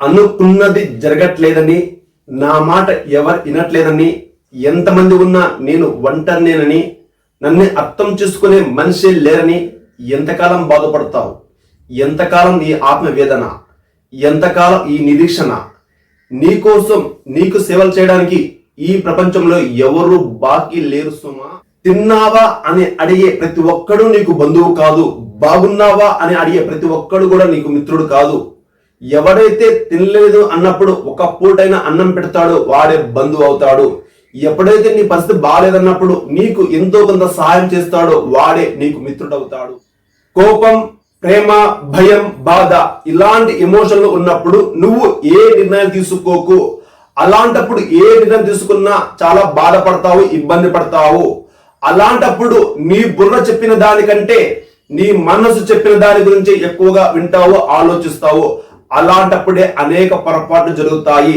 అనుకున్నది జరగట్లేదని నా మాట ఎవరు వినట్లేదని ఎంతమంది ఉన్నా నేను ఒంటరినేనని నన్ను అర్థం చేసుకునే మనిషి లేరని ఎంతకాలం బాధపడతావు? ఎంతకాలం ఈ ఆత్మవేదన? ఎంతకాలం ఈ నిరీక్షణ? నీకోసం నీకు సేవలు చేయడానికి ఈ ప్రపంచంలో ఎవరు బాకీ లేరు సుమా? తిన్నావా అని అడిగే ప్రతి ఒక్కడు నీకు బంధువు కాదు బాగున్నావా అని అడిగే ప్రతి ఒక్కడు కూడా నీకు మిత్రుడు కాదు. ఎవడైతే తినలేదు అన్నప్పుడు ఒక పూటైనా అన్నం పెడతాడో వాడే బంధువు అవుతాడు. ఎప్పుడైతే నీ పరిస్థితి బాగాలేదన్నప్పుడు నీకు ఎంతో కొంత సహాయం చేస్తాడో వాడే నీకు మిత్రుడవుతాడు. కోపం ప్రేమ భయం బాధ ఇలాంటి ఎమోషన్లు ఉన్నప్పుడు నువ్వు ఏ నిర్ణయం తీసుకోకు. అలాంటప్పుడు ఏ నిర్ణయం తీసుకున్నా చాలా బాధపడతావు ఇబ్బంది పడతావు. అలాంటప్పుడు నీ బుర్ర చెప్పిన దానికంటే నీ మనసు చెప్పిన దాని గురించి ఎక్కువగా వింటావు ఆలోచిస్తావు. అలాంటప్పుడే అనేక పొరపాట్లు జరుగుతాయి.